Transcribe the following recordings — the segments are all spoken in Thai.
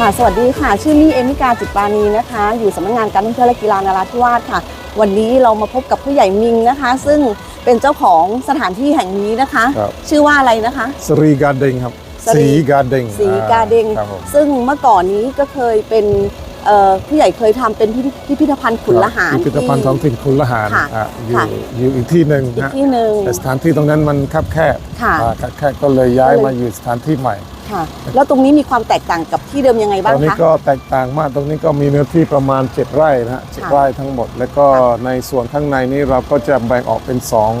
ค่ะ สวัสดีค่ะ ชื่อลี่เอมิกาจิตปานีนะคะ อยู่สำนักงานการท่องเที่ยวและกีฬานราธิวาสค่ะ วันนี้เรามาพบกับผู้ใหญ่มิงนะคะ ซึ่งเป็นเจ้าของสถานที่แห่งนี้นะคะ ครับ ชื่อว่าอะไรนะคะ สรีการเด้งครับ สรี สีการเด้งสีกาเดงครับผม ซึ่งเมื่อก่อนนี้ก็เคยเป็น เอ่อผู้ใหญ่เคยทำเป็นพิพิพิพิธภัณฑ์ขุนละหารพิพิธภัณฑ์ท้องถิ่นคุณละหารค่ะอะอยู่ค่ะ อยู่อีกที่หนึ่งอีกนะที่หนึ่ง แต่สถานที่ตรงนั้นมันคับแคบค่ะอ่าคับแคบก็เลยย้ายก็เลย มาอยู่สถานที่ใหม่ ค่ะ แล้วตรงนี้มีความแตกต่างกับที่เดิมยังไงตบ้าองนนี้คะ ก็แตกต่างมากตรงนี้ก็มีเนื้อที่ประมาณ 7 ไร่นะฮะเจ็ดค่ะไร่ทั้งหมด แล้วก็ในส่วนข้างในนี้เราก็จะแบ่งออกเป็น2อง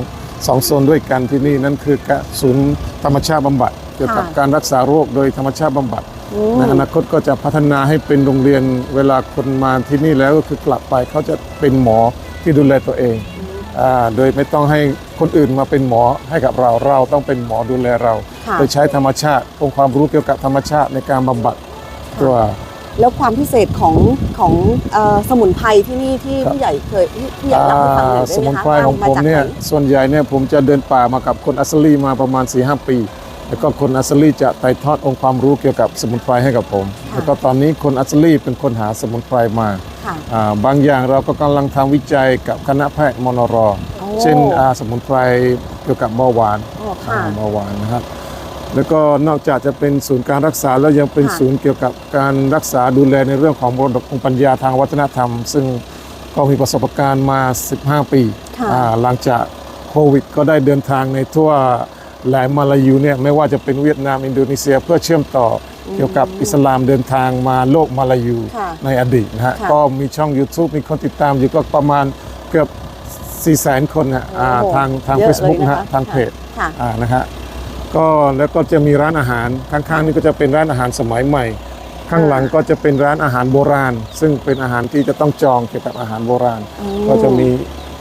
สองโซนด้วยกันที่นี่นั่นคือกะศูนย์ธรรมชาติบำบัดเกี่ยวกับการรักษาโรคโดยธรรมชาติบำบัดอืม ในอนาคตก็จะพัฒนาให้เป็นโรงเรียนเวลาคนมาที่นี่แล้วก็คือกลับไปเขาจะเป็นหมอที่ดูแลตัวเองอ่าโดยไม่ต้องให้คนอื่นมาเป็นหมอให้กับเราเราต้องเป็นหมอดูแลเราค่ะโดยใช้ธรรมชาติองค์ความรู้เกี่ยวกับธรรมชาติในการบำบัดตัวแล้วความพิเศษของของเอ่อสมุนไพรที่นี่ที่ครับผู้ใหญ่เคยที่ผู้ใหญ่เล่าให้ฟังหน่อยอ่าได้สไหมมุนคะไพรของว่าผมจากเนี่ยไหส่วนใหญ่เนี่ยผมจะเดินป่ามากับคนอัสลีมาประมาณ4ีหปี แล้วก็คนอัสลีจะไต่ทอดองค์ความรู้เกี่ยวกับสมุนไพรให้กับผม แล้วก็ตอนนี้คนอัสลีเป็นคนหาสมุนไพรมาค่ะอ่าบางอย่างเราก็กำลังทำวิจัยกับคณะแพทย์มนรโอ้เช่นอ่าสมุนไพรเกี่ยวกับเบาหวานโอ้ค่ะอ่าเบาหวานนะครับแล้วก็นอกจากจะเป็นศูนย์การรักษาแล้วยังเป็นค่ะศูนย์เกี่ยวกับการรักษาดูแลในเรื่องของมรดกองค์ปัญญาทางวัฒนธรรม ซึ่งก็มีประสบการณ์มา 15 ปีค่ะอ่าหลังจากโควิด ก็ได้เดินทางในทั่ว แหลมมาลายูเนี่ยไม่ว่าจะเป็นเวียดนามอินโดนีเซียเพื่อเชื่อมต่อเกี่ยวกับอิสลามเดินทางมาโลกมาลายูค่ะในอดีตนะฮะค่ะก็มีช่อง YouTube มีคนติดตามอยู่ก็ประมาณเกือบ4 0 0 0 0 0คนนะอ่าโอ้โหทางทางเยอะ Facebook เลยนะนะคะฮะทางเพจค่ะอ่านะฮะก็แล้วก็จะมีร้านอาหารข้างๆนี่ก็จะเป็นร้านอาหารสมัยใหม่ ข้างหลังก็จะเป็นร้านอาหารโบราณ ซึ่งเป็นอาหารที่จะต้องจองเกี่ยวกับอาหารโบราณอืมก็จะมี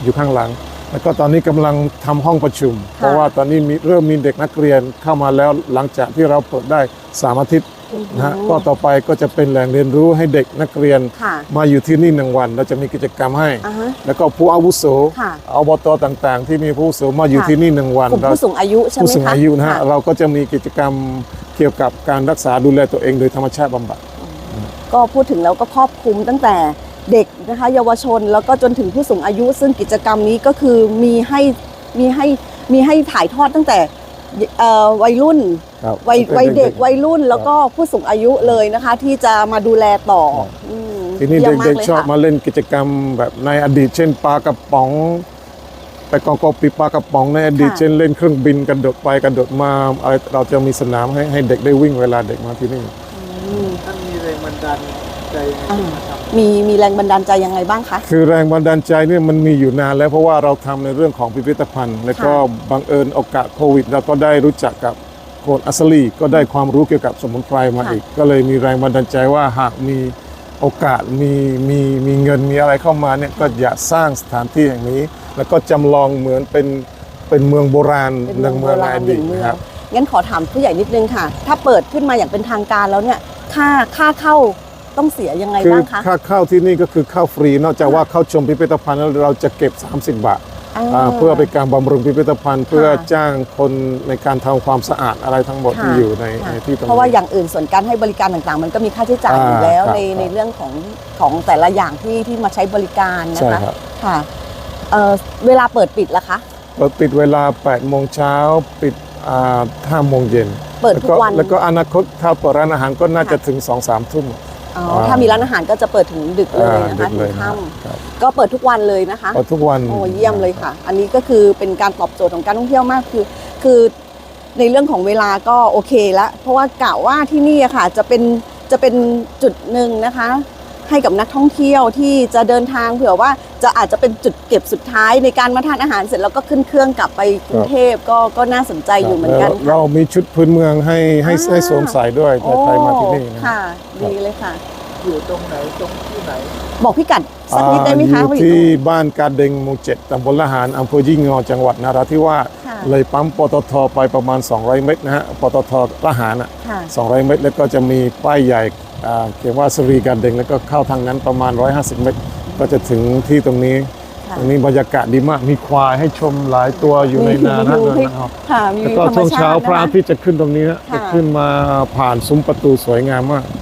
อยู่ข้างหลัง แล้วก็ตอนนี้กำลังทำห้องประชุม เพราะว่าตอนนี้มีเริ่มมีเด็กนักเรียนเข้ามาแล้วหลังจากที่เราเปิดได้สามอาทิตย์นะฮะก็ต่อไปก็จะเป็นแหล่งเรียนรู้ให้เด็กนักเรียนค่ะมาอยู่ที่นี่หนึ่งวัน เราจะมีกิจกรรมให้อ่าฮะแล้วก็ผู้อาวุโสค่ะอบตต่างๆ ที่มีผู้อาวุโสมาอยู่ค่ะที่นี่หนึ่งวันกลุ่มเราผู้สูงอายุใช่ไหมผู้คะสูงอายุนะฮะค่เราก็จะมีกิจกรรมเกี่ยวกับการรักษาดูแลตัวเองโดยธรรมชาติบำบัดก็พูดถึงแล้วก็ครอบคลุมตั้งแต่ เด็กนะคะเยาวชน แล้วก็จนถึงผู้สูงอายุ ซึ่งกิจกรรมนี้ก็คือมีให้มีให้มีให้ถ่ายทอดตั้งแต่เอ่อวัยรุ่นครับวัยวัยเด็กๆวัยรุ่นแล้วก็ผู้สูงอายุเลยนะคะ ที่จะมาดูแลต่อครับอืมทีนี้ยี่ยมมาเด็กกลยๆชอบค่ะมาเล่นกิจกรรมแบบในอดีต เช่นปลากระป๋องไปกองกอปีปลากระป๋องในอดีตค่ะเช่นเล่นเครื่องบินกระโดดไปกระโดดมาอะไรเราจะมีสนามให้ให้เด็กได้วิ่งเวลาเด็กมาที่นี่อืมท่านมีแรงบันดาล ใจยังไงอ่าที่มาทำมีมีแรงบันดาลใจยังไงบ้างคะ คือแรงบันดาลใจเนี่ยมันมีอยู่นานแล้วเพราะว่าเราทำในเรื่องของพิพิธภัณฑ์ แล้วก็บังเอิญโอกาสโควิดเราก็ได้รู้จักกับโคนอัสลีก็ได้ความรู้เกี่ยวกับสมุนไพรมาค่ะอีก ก็เลยมีแรงบันดาลใจว่าหากมีโอกาสมีมีมีเงินมีอะไรเข้ามาเนี่ยก็อยากสร้างสถานที่แห่งนี้ แล้วก็จำลองเหมือนเป็นเป็นเมืองโบราณเป็นหนึ่งเมืองในอดีตเมือง นะครับ งั้นขอถามผู้ใหญ่นิดนึงค่ะ ถ้าเปิดขึ้นมาอย่างเป็นทางการแล้วเนี่ย ค่าค่าเข้า ต้องเสียยังไงคือบ้างคะ ค่าเข้าที่นี่ก็คือเข้าฟรี นอกจากว่าเข้าชมพิพิธภัณฑ์แล้วเราจะเก็บ 30 บาทอ่าอ่าเพื่อเป็นการบำรุงพิพิธภัณฑ์ เพื่อค่ะจ้างคนในการทำความสะอาดอะไรทั้งหมดค่ะที่อยู่ในค่ะในที่ตรงนี้เพราะว่าอย่างอื่นส่วนการให้บริการต่างๆ มันก็มีค่าใช้จ่ายอยู่แล้วอ่าครับในครับในเรื่องของของแต่ละอย่างที่ที่มาใช้บริการนะใช่คะครับ ค่ะเอ่อเวลาเปิดปิดล่ะคะเราปิดเวลา 8 โมงเช้าปิดอ่า5โมงเย็นเปิดแล้วทุกก็วัน แล้วก็อนาคตถ้าเปิดร้านอาหารก็น่าจะค่ะถึง 2-3 ทุ่ม อ๋อถ้ามีร้านอาหารก็จะเปิดถึงดึกเลยนะคะดึกถึเลยงนะค่ครับำก็เปิดทุกวันเลยนะคะเปิดทุกวันโอ้เยี่ยมเลยค่ะ อันนี้ก็คือเป็นการตอบโจทย์ของการท่องเที่ยวมากคือ คือในเรื่องของเวลาก็โอเคแล้วเพราะว่ากะว่าที่นี่อะค่ะจะเป็นจะเป็นจุดหนึ่งนะคะ ให้กับนักท่องเที่ยวที่จะเดินทางเผื่อว่าจะอาจจะเป็นจุดเก็บสุดท้ายในการมาทานอาหารเสร็จแล้วก็ขึ้นเครื่องกลับไปกรุงเทพก็ก็น่าสนใจอยู่เหมือนกันแล้วค่ะเรามีชุดพื้นเมืองให้ให้อ่าให้สวมใส่ด้วยถ้าใครมาที่นี่นะค่ะดีเลยค่ะ อยู่ตรงไหนตรงที่ไหน บอกพี่กัดสักนิดได้ไหมคะอ่าว่าอยู่อยู่ตรงที่ไหนบ้านกาเดงหมู่เจ็ดตำบลละหารอำเภอยี่งอจังหวัดนราธิวาสค่ะเลยปั๊มปตทไปประมาณ 200 เมตรนะฮะปตทละหารอะค่ะ200 เมตรแล้วก็จะมีป้ายใหญ่อ่า เขียนว่าสรีการเดงแล้วก็เข้าทางนั้นประมาณ 150 เมตร ก็จะถึงที่ตรงนี้ค่ะตรงนี้บรรยากาศดีมากมีควายให้ชมหลายตัวอยู่ในนานะมีเดินนะครับค่ะมีแล้วก็ธรรมช่วงชาเช้าติพระนะอาคะทิตย์จะขึ้นตรงนี้นะค่ะจะขึ้นมาผ่านซุ้มประตูสวยงามมากค่ะ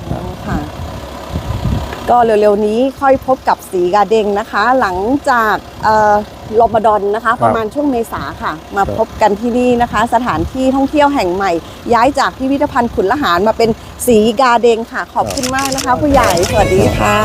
ก็เร็วๆนี้ค่อยพบกับสีกาเดงนะคะ หลังจากเอ่อรอมฎอนนะคะ ประมาณช่วงเมษาค่ะ มาครับพบกันที่นี่นะคะ สถานที่ท่องเที่ยวแห่งใหม่ ย้ายจากพิพิธภัณฑ์ขุนละหารมาเป็นสีกาเดงค่ะ ขอบคุณมากนะคะ ผู้ใหญ่สวัสดีค่ะ